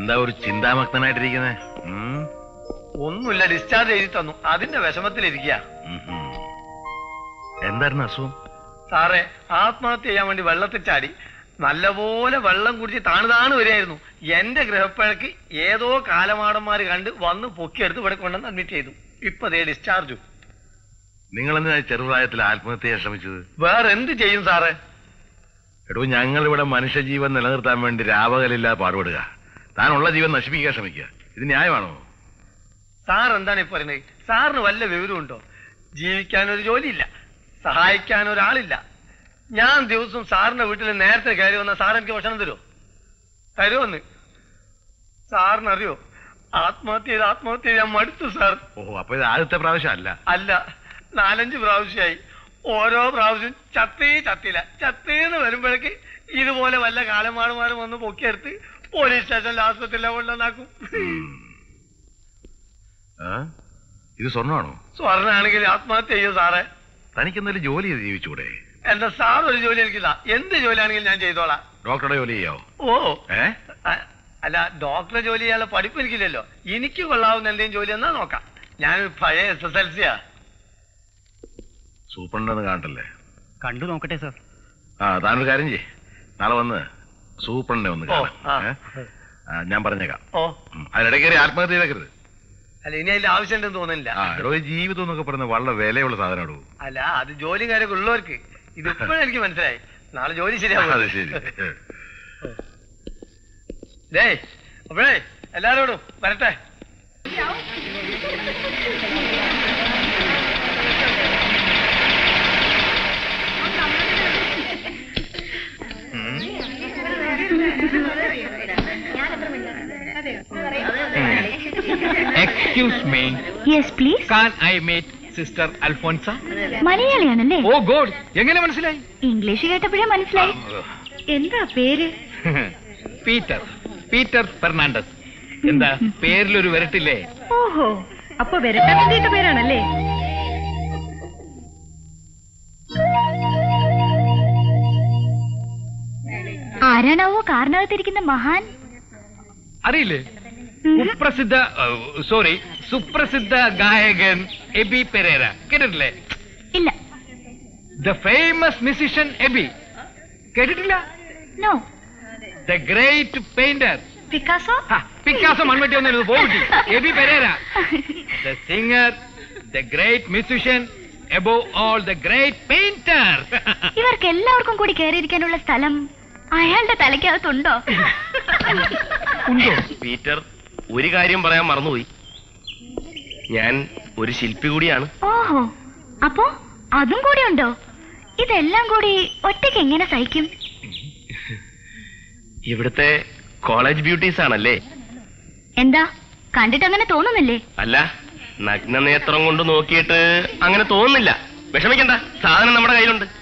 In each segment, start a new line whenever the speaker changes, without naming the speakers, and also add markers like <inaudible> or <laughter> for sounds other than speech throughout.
എന്താ ഒരു ചിന്താമഗ്നായിട്ടിരിക്കുന്നേ ഉം?
ഒന്നുമില്ല ഡിസ്ചാർജ് എഴുതി തന്നു. അതിന്റെ വിഷമത്തിലിരിക്കുക.
എന്തായിരുന്നു അസുഖം
സാറേ ആത്മഹത്യ ചെയ്യാൻ വേണ്ടി വെള്ളത്തിൽ ചാടി നല്ലപോലെ വെള്ളം കുടിച്ച് താണു താണു വരികയായിരുന്നു. എന്റെ ഗ്രഹപ്പഴക്ക് ഏതോ കാലമാടന്മാര് കണ്ട് വന്ന് പൊക്കിയെടുത്ത് ഇവിടെ കൊണ്ടുവന്ന് അഡ്മിറ്റ് ചെയ്തു. ഇപ്പൊ ദേ ഡിസ്ചാർജു
നിങ്ങൾ എന്തിനാ ചെറുപ്രായത്തിൽ ആത്മഹത്യ ചെയ്യാൻ ശ്രമിച്ചത്?
വേറെ എന്ത് ചെയ്യും സാറേ?
എടോ ഞങ്ങൾ ഇവിടെ മനുഷ്യജീവൻ നിലനിർത്താൻ വേണ്ടി രാപകലില്ലാതെ പാടുപെടുക. താനുള്ള ജീവൻ നശിപ്പിക്കാൻ ശ്രമിക്കുക. ഇത് ന്യായമാണോ?
സാർ എന്താണ് ഈ പറയുന്നത്? സാറിന് വല്ല വിവരമുണ്ടോ? ജീവിക്കാൻ ഒരു ജോലിയില്ല. സഹായിക്കാൻ ഒരാളില്ല ഞാൻ ദിവസവും സാറിന്റെ വീട്ടിൽ നേരത്തെ കയറി വന്ന സാർ എനിക്ക് ഭക്ഷണം തരുമോ തരുമെന്ന് സാറിനറിയോ? ആത്മഹത്യ ചെയ്ത് ആത്മഹത്യ ചെയ്ത് ഞാൻ മടുത്തു സാർ.
ഓ അപ്പൊ ഇത് ആദ്യത്തെ പ്രാവശ്യം അല്ല.
അല്ല നാലഞ്ച് പ്രാവശ്യമായി. ഓരോ പ്രാവശ്യം ചത്തേ ചത്തില്ല. ചത്തേന്ന് വരുമ്പോഴേക്ക് ഇതുപോലെ വല്ല കാലമാടുമാരും വന്ന് പൊക്കിയെടുത്ത് പോലീസ് സ്റ്റേഷനിൽ ആശുപത്രിയിലെ കൊണ്ടുവന്നാക്കും
ആ? ഇത് സ്വർണമാണോ?
സ്വർണാണെങ്കിൽ ആത്മഹത്യ ചെയ്യും സാറേ.
തനിക്ക് എന്തെങ്കിലും ജോലി ചെയ്ത് ജീവിച്ചൂടെ?
എന്റെ സാർ ഒരു ജോലി എനിക്കില്ല. എന്ത് ജോലിയാണെങ്കിലും ഞാൻ ചെയ്തോളാം.
ഡോക്ടറുടെ ജോലി ചെയ്യാവോ?
ഓ.
ഏ?
അല്ല ഡോക്ടറെ ജോലി ചെയ്യാനുള്ള പഠിപ്പ് എനിക്കില്ലല്ലോ. എനിക്ക് കൊള്ളാവുന്ന എന്തെങ്കിലും ജോലി എന്നാ നോക്കാം. ഞാൻ പഴയ എസ് എസ് എൽ സിയാ.
സൂപ്രണ്ടെന്ന് കാണട്ടല്ലേ?
കണ്ടു നോക്കട്ടെ സാർ.
ആ താനൊരു കാര്യം ചെയ്യേ. നാളെ വന്ന് സൂപ്രണ്ടെ ഒന്ന് കാണാം. ഏ? ആ, ഞാൻ പറഞ്ഞേക്കാം.
ഓ.
ഉം. അതിനിടയ്ക്ക് കയറി ആത്മഹത്യ ചെയ്തേക്കരുത്.
അല്ല ഇനി അതിന്റെ ആവശ്യമുണ്ടെന്ന് തോന്നുന്നില്ല.
ആ എടോ ഈ ജീവിതം എന്നൊക്കെ പറയുന്നത് വളരെ വിലയുള്ള സാധനം ഇടൂ
അല്ല അത് ജോലി കാര്യമൊക്കെ ഉള്ളവർക്ക്. ഇത് <laughs> ഇപ്പോഴും എനിക്ക് മനസ്സിലായി. നാളെ ജോലി ശരിയാവും.
അത് ശരി.
ദേ അപ്പോഴേ എല്ലാരോടും വരട്ടെ.
Excuse me
yes please
can I meet sister Alphonsa
മലയാളിയാണല്ലേ?
Oh god എങ്ങനെ മനസ്സിലായി?
ഇംഗ്ലീഷ് കേട്ടപ്പോഴേ മനസ്സിലായി. എന്താ പേര്?
പീറ്റർ പീറ്റർ ഫെർണാണ്ടസ് എന്താ പേരിലൊരു വരട്ടില്ലേ?
ഓഹോ. അപ്പൊ വരട്ടെ വേണ്ടിയിട്ട പേരാണല്ലേ? ആരാണാവോ കാറിനകത്തിരിക്കുന്ന മഹാൻ?
അറിയില്ലേ? സുപ്രസിദ്ധ സോറി സുപ്രസിദ്ധ ഗായകൻ എബി പെരേര. കേട്ടിട്ടില്ലേ?
ഇല്ല.
The famous musician Aby. കേട്ടിട്ടില്ല?
No
the great painter
Picasso?
Picasso മൺവെട്ടി ഒന്നും പോകട്ടി <laughs> Aby Pereira. The singer the great musician above all the great painter
ഇവർക്ക് എല്ലാവർക്കും കൂടി കയറിയിരിക്കാനുള്ള സ്ഥലം അയാളുടെ തലയ്ക്കകത്തുണ്ടോ?
ഉണ്ടോ?
പീറ്റർ ഒരു കാര്യം പറയാൻ മറന്നുപോയി. ഞാൻ ഒരു ശില്പി കൂടിയാണ്.
ഓഹോ അപ്പോ അതും കൂടി ഉണ്ടോ? ഇതെല്ലാം കൂടി ഒറ്റയ്ക്ക് എങ്ങനെ സഹിക്കും?
ഇവിടുത്തെ കോളേജ് ബ്യൂട്ടീസ് ആണല്ലേ?
എന്താ കണ്ടിട്ട് അങ്ങനെ തോന്നുന്നില്ലേ?
അല്ല നഗ്ന നേത്രം കൊണ്ട് നോക്കിയിട്ട് അങ്ങനെ തോന്നുന്നില്ല. വിഷമിക്കണ്ട സാധനം നമ്മുടെ കയ്യിലുണ്ട്.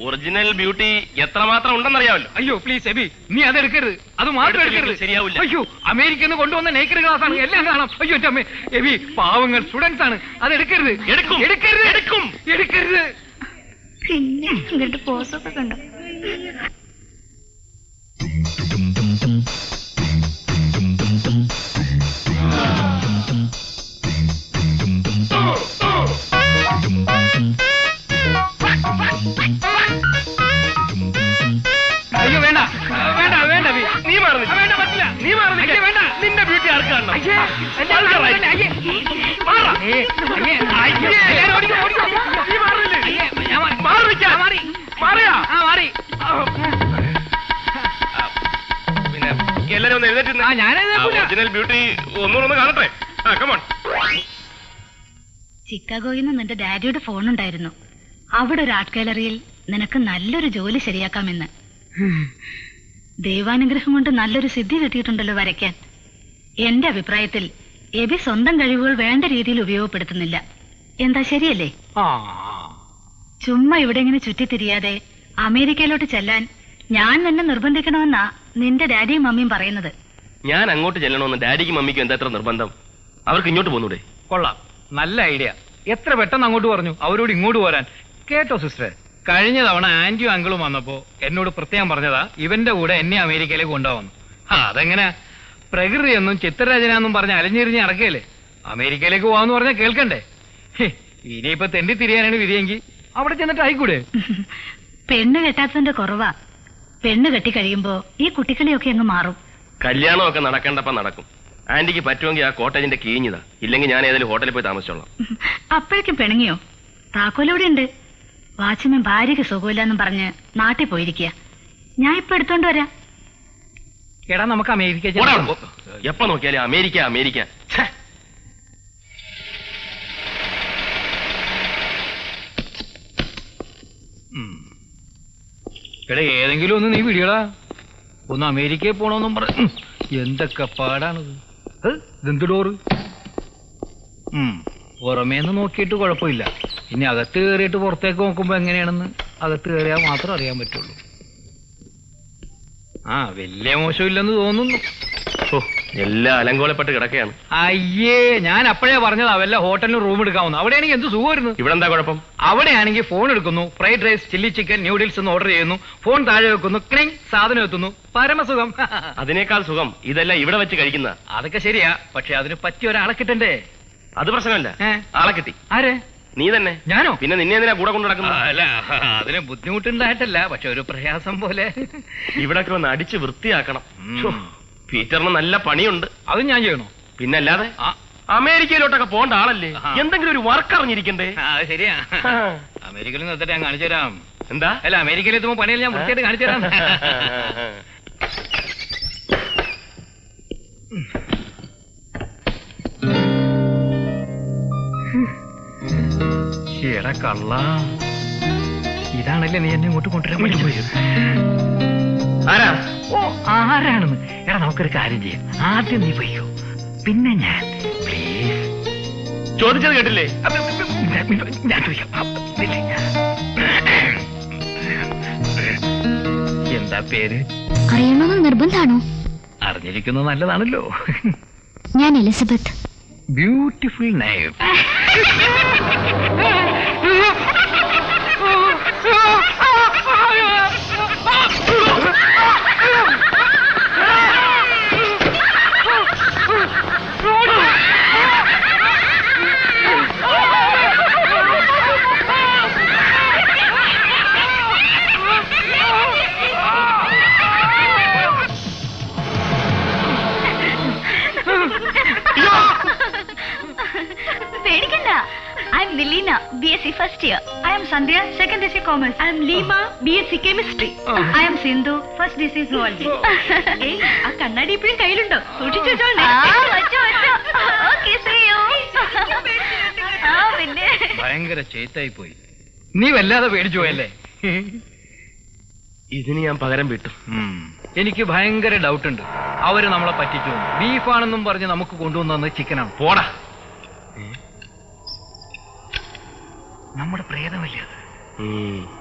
ഒറിജിനൽ ബ്യൂട്ടി എത്രമാത്രം ഉണ്ടെന്നറിയാമല്ലോ.
അയ്യോ പ്ലീസ് എബി നീ അത് എടുക്കരുത്. അത് മാത്രം എടുക്കരുത്.
ശരിയാവില്ല.
അയ്യോ അമേരിക്കന്ന് കൊണ്ടുവന്ന നേക്കർ ക്ലാസ് ആണ്. എല്ലാം കാണാം. അയ്യോ അമ്മേ. എബി പാവങ്ങൾ സ്റ്റുഡൻസ് ആണ്. അത് എടുക്കരുത്.
എടുക്കും.
എടുക്കരുത്.
എടുക്കും.
എടുക്കരുത്.
പിന്നെ ഇങ്ങോട്ട് പോസൊക്കെ കണ്ടോ?
ഒറിജിനൽ ബ്യൂട്ടി ഒന്നുകൂടെ ഒന്ന് കാണട്ടെ. ആ കമോൺ
ചിക്കാഗോയിൽ നിന്ന് നിന്റെ ഡാഡിയുടെ ഫോൺ ഉണ്ടായിരുന്നു. അവിടെ ഒരു ആർട്ട് ഗാലറിയിൽ നിനക്ക് നല്ലൊരു ജോലി ശരിയാക്കാമെന്ന്. ദൈവാനുഗ്രഹം കൊണ്ട് നല്ലൊരു സിദ്ധി കിട്ടിയിട്ടുണ്ടല്ലോ വരയ്ക്കാൻ. എന്റെ അഭിപ്രായത്തിൽ എബി സ്വന്തം കഴിവുകൾ വേണ്ട രീതിയിൽ ഉപയോഗപ്പെടുത്തുന്നില്ല. എന്താ ശരിയല്ലേ? ചുമ്മാ ഇവിടെ ഇങ്ങനെ ചുറ്റിത്തിരിയാതെ അമേരിക്കയിലോട്ട് ചെല്ലാൻ ഞാൻ നിന്നെ നിർബന്ധിക്കണമെന്നാ നിന്റെ ഡാഡിയും മമ്മിയും പറയുന്നത്.
ഞാൻ അങ്ങോട്ട് ചെല്ലണമെന്ന് ഡാഡിക്കും മമ്മിക്കും എന്താ എത്ര നിർബന്ധം? അവർക്ക് ഇങ്ങോട്ട് പോന്നൂടെ?
കൊള്ളാം. നല്ല ഐഡിയ. എത്ര പെട്ടെന്ന് അങ്ങോട്ട് പറഞ്ഞു അവരോട് ഇങ്ങോട്ട് പോരാൻ. കേട്ടോ സിസ്റ്ററെ? കഴിഞ്ഞ തവണ ആന്റിയും അങ്കിളും വന്നപ്പോ എന്നോട് പ്രത്യേകം പറഞ്ഞതാ ഇവന്റെ കൂടെ എന്നെ അമേരിക്കയിലേക്ക് കൊണ്ടുപോകുന്നു ആ അതെങ്ങനെ? പ്രകൃതിയൊന്നും ചിത്രരചന പറഞ്ഞ് അലഞ്ഞിരിഞ്ഞ് നടക്കുകയല്ലേ? അമേരിക്കയിലേക്ക് പോവാന്ന് പറഞ്ഞാൽ കേൾക്കണ്ടേ? ഇനിയിപ്പൊ ഇനിയിപ്പോ തെണ്ടി തിരിയാനാണ് വിധിയെങ്കിൽ അവിടെ ചെന്നിട്ട് ആയിക്കൂടെ?
പെണ്ണ് കെട്ടാത്തതിന്റെ കുറവാ. പെണ്ണ് കെട്ടിക്കഴിയുമ്പോ ഈ കുട്ടിക്കളിയൊക്കെ അങ്ങ് മാറും.
കല്യാണമൊക്കെ നടക്കേണ്ടപ്പോ നടക്കും. ആന്റിക്ക് പറ്റുമെങ്കിൽ ആ കോട്ടേജിന്റെ കീഞ്ഞതാ. ഇല്ലെങ്കിൽ ഞാൻ ഏതെങ്കിലും ഹോട്ടലിൽ പോയി താമസിച്ചോളാം.
അപ്പോഴേക്കും പിണങ്ങിയോ? താക്കോലൂടെ ഉണ്ട്? വാച്ച്മാൻ ഭാര്യയ്ക്ക് സുഖമില്ലെന്നും പറഞ്ഞ് നാട്ടിൽ പോയിരിക്കുക. ഞാൻ ഇപ്പൊ എടുത്തോണ്ട് വരാം.
എടാ നമുക്ക് അമേരിക്ക ചെല്ലാം.
എപ്പോ നോക്കിയാലും അമേരിക്ക അമേരിക്ക. ഛെ.
ഉം. എടാ ഏതെങ്കിലും ഒന്ന് നീ വിടിയടാ. ഒന്ന് അമേരിക്കയിൽ പോണോന്നും പറ എന്തൊക്കെ പാടാണിത്? ഇതെന്ത് ഡോറ് പുറമേന്ന് നോക്കിയിട്ട് കുഴപ്പമില്ല. ഇനി അകത്ത് കയറിയിട്ട് പുറത്തേക്ക് നോക്കുമ്പോൾ എങ്ങനെയാണെന്ന് അകത്ത് കയറിയാൽ മാത്രം അറിയാൻ പറ്റുള്ളൂ. ആ വലിയ മോശമില്ലെന്ന് തോന്നുന്നു.
എല്ലാം അലങ്കോലപ്പെട്ട് കിടക്കുകയാണ്
അയ്യേ ഞാൻ അപ്പോഴേ പറഞ്ഞതാ വല്ല ഹോട്ടലിന് റൂം എടുക്കാവുന്നു അവിടെയാണെങ്കിൽ എന്ത് സുഖമായിരുന്നു?
ഇവിടെ എന്താ കുഴപ്പം?
അവിടെയാണെങ്കിൽ ഫോൺ എടുക്കുന്നു fried rice chilli chicken noodles എന്ന് ഓർഡർ ചെയ്യുന്നു ഫോൺ താഴെ വെക്കുന്നു ക്ലിങ് സാധനം എത്തുന്നു പരമസുഖം. <laughs>
അതിനേക്കാൾ സുഖം ഇതെല്ലാം ഇവിടെ വെച്ച് കഴിക്കുന്ന.
അതൊക്കെ ശരിയാ പക്ഷെ അതിന് പറ്റിയ ഒരാളെ കിട്ടണ്ടേ?
അത് പ്രശ്നമല്ല? ആളെ കിട്ടി.
ആരെ?
നീ തന്നെ.
ഞാനോ?
പിന്നെ നിന്നെ എന്തിനാ കൂടെ കൊണ്ടു നടക്കുന്നത്?
അല്ല അതിന് ബുദ്ധിമുട്ടുണ്ടായിട്ടല്ല പക്ഷെ ഒരു പ്രയാസം പോലെ.
ഇവിടൊക്കെ ഒന്ന് അടിച്ച് വൃത്തിയാക്കണം. പീറ്ററിന് നല്ല പണിയുണ്ട്.
അത് ഞാൻ ചെയ്യണോ?
പിന്നല്ലാതെ അമേരിക്കയിലോട്ടൊക്കെ പോണ്ട ആളല്ലേ? എന്തെങ്കിലും ഒരു വർക്ക് അറിഞ്ഞിരിക്കണ്ടേ?
ശരിയാ. അമേരിക്കയിൽ നിർത്തിട്ട് ഞാൻ കാണിച്ചു തരാം.
എന്താ?
അല്ല അമേരിക്കയിൽ എത്തുമ്പോ പണിയല്ല ഞാൻ വൃത്തിയായിട്ട് കാണിച്ചു തരാം. എടാ കള്ള. ഇതാണല്ലേ നീ എന്നെ ഇങ്ങോട്ട് കൊണ്ടുവരാൻ വേണ്ടി പോയത്?
ആരാ?
ഓ ആരാണെന്ന്? എടാ നമുക്കൊരു കാര്യം ചെയ്യാം. ആദ്യം നീ പോയിക്കോ. പിന്നെ ഞാൻ. പ്ലീസ്
ചോദിച്ചത് കേട്ടില്ലേ?
ഞാൻ ചോദിക്കാം. എന്താ പേര്?
അറിയണമെന്ന് നിർബന്ധാണോ
അറിഞ്ഞിരിക്കുന്നത് നല്ലതാണല്ലോ.
ഞാൻ Elizabeth.
Beautiful name <laughs>
D C commerce I am Leema B S C chemistry I am Sindhu first D C ഏയ് ആ കണ്ണാടി ഇപ്പോഴും കയ്യിലുണ്ടോ? സൂക്ഷിച്ചു <laughs> പിന്നെ.
ഭയങ്കര ചേത്തായി പോയി. നീ വല്ലാതെ പേടിച്ചു പോയല്ലേ?
ഇതിന് ഞാൻ പകരം വിട്ടു.
എനിക്ക് ഭയങ്കര ഡൗട്ട് ഉണ്ട് അവർ നമ്മളെ പറ്റിച്ചു ബീഫാണെന്നും പറഞ്ഞ് നമുക്ക് കൊണ്ടുവന്നത് ചിക്കനാണ്.
പോടാ.
നമ്മുടെ പ്രേതമല്ലേ അത്.
ഇവളെ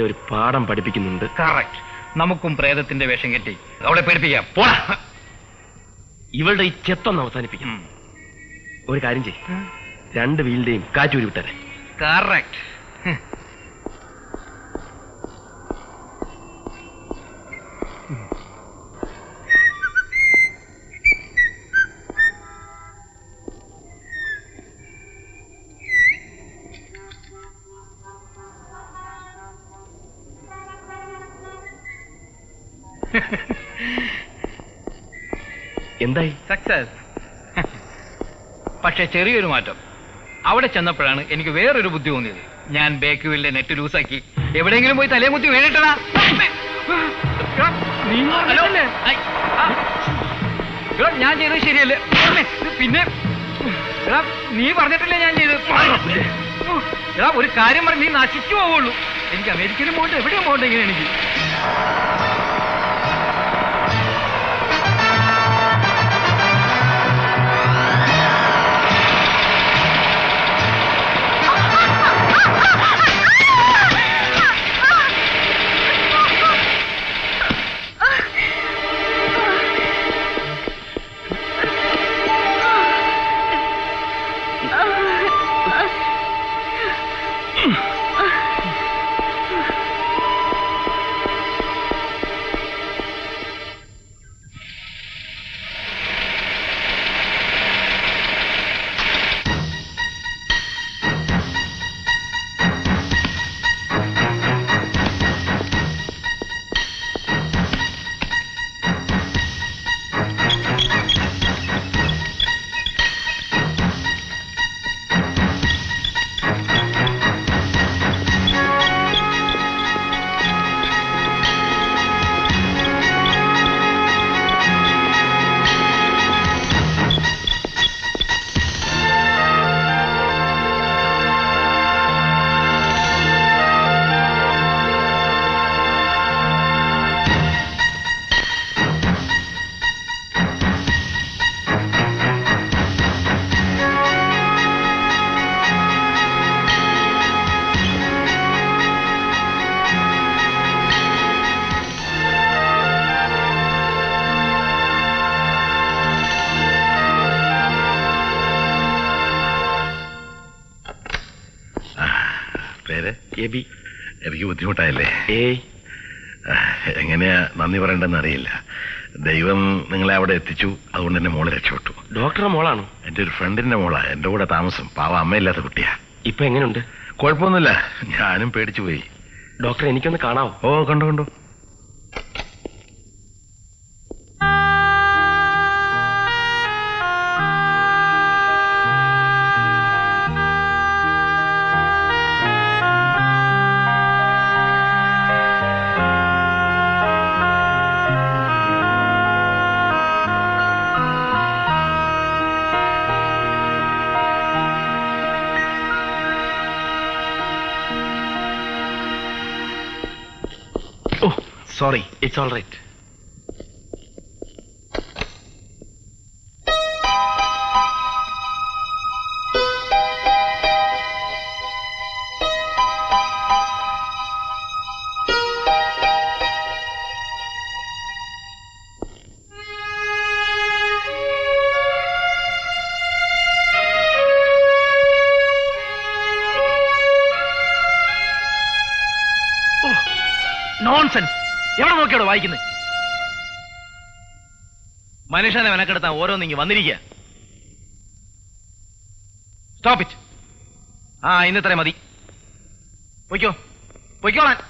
ഒരു പാഠം പഠിപ്പിക്കുന്നുണ്ട്.
കറക്റ്റ് നമുക്കും പ്രേതത്തിന്റെ വേഷം കെട്ടി അവളെ പേടിപ്പിക്കാം.
പോടാ. ഇവളുടെ ഈ ചെത്തൊന്ന് അവസാനിപ്പിക്കാം. ഒരു കാര്യം ചെയ്യും. രണ്ട് വീലിന്റെയും കാറ്റൂരി വിട്ടരെ.
കറക്റ്റ്
എന്തായി?
സക്സസ് പക്ഷെ ചെറിയൊരു മാറ്റം. അവിടെ ചെന്നപ്പോഴാണ് എനിക്ക് വേറൊരു ബുദ്ധി തോന്നിയത്. ഞാൻ ബേക്ക് വീലിന്റെ നെറ്റ് ലൂസാക്കി. എവിടെയെങ്കിലും പോയി തലേ കുത്തി വീണിട്ടടാ ഞാൻ ചെയ്തത് ശരിയല്ലേ? പിന്നെ. എടാ നീ പറഞ്ഞിട്ടില്ലേ ഞാൻ ചെയ്തത്? എടാ ഒരു കാര്യം പറഞ്ഞ് നീ നശിച്ചു പോവുള്ളൂ. എനിക്ക് അമേരിക്കയിലും പോകണ്ട എവിടെയും പോകണ്ട ഇങ്ങനെ എനിക്ക്
പേര്?
എബി.
എനിക്ക് ബുദ്ധിമുട്ടായില്ലേ?
ഏയ്.
എങ്ങനെയാ നന്ദി പറയണ്ടെന്ന് അറിയില്ല. ദൈവം നിങ്ങളെ അവിടെ എത്തിച്ചു. അതുകൊണ്ട് എന്റെ മോളെ രക്ഷപ്പെട്ടു.
ഡോക്ടറുടെ മോളാണ്?
എന്റെ ഒരു ഫ്രണ്ടിന്റെ മോളാ. എന്റെ കൂടെ താമസം. പാവ അമ്മയില്ലാത്ത കുട്ടിയാ.
ഇപ്പൊ എങ്ങനെയുണ്ട്
കുഴപ്പമൊന്നുമില്ല. ഞാനും പേടിച്ചു പോയി.
ഡോക്ടർ എനിക്കൊന്ന് കാണാവോ?
ഓ കണ്ടോ കണ്ടു.
Sorry it's all right
nonsense എവിടെ നോക്കിയോടോ വായിക്കുന്നത് മനുഷ്യനെ മെനക്കെടുത്താൻ ഓരോന്നിങ്ങി വന്നിരിക്കുക സ്റ്റോപ്പ് ഇറ്റ് ആ ഇന്നത്രേ മതി. പൊയ്ക്കോ. പൊയ്ക്കോളാൻ.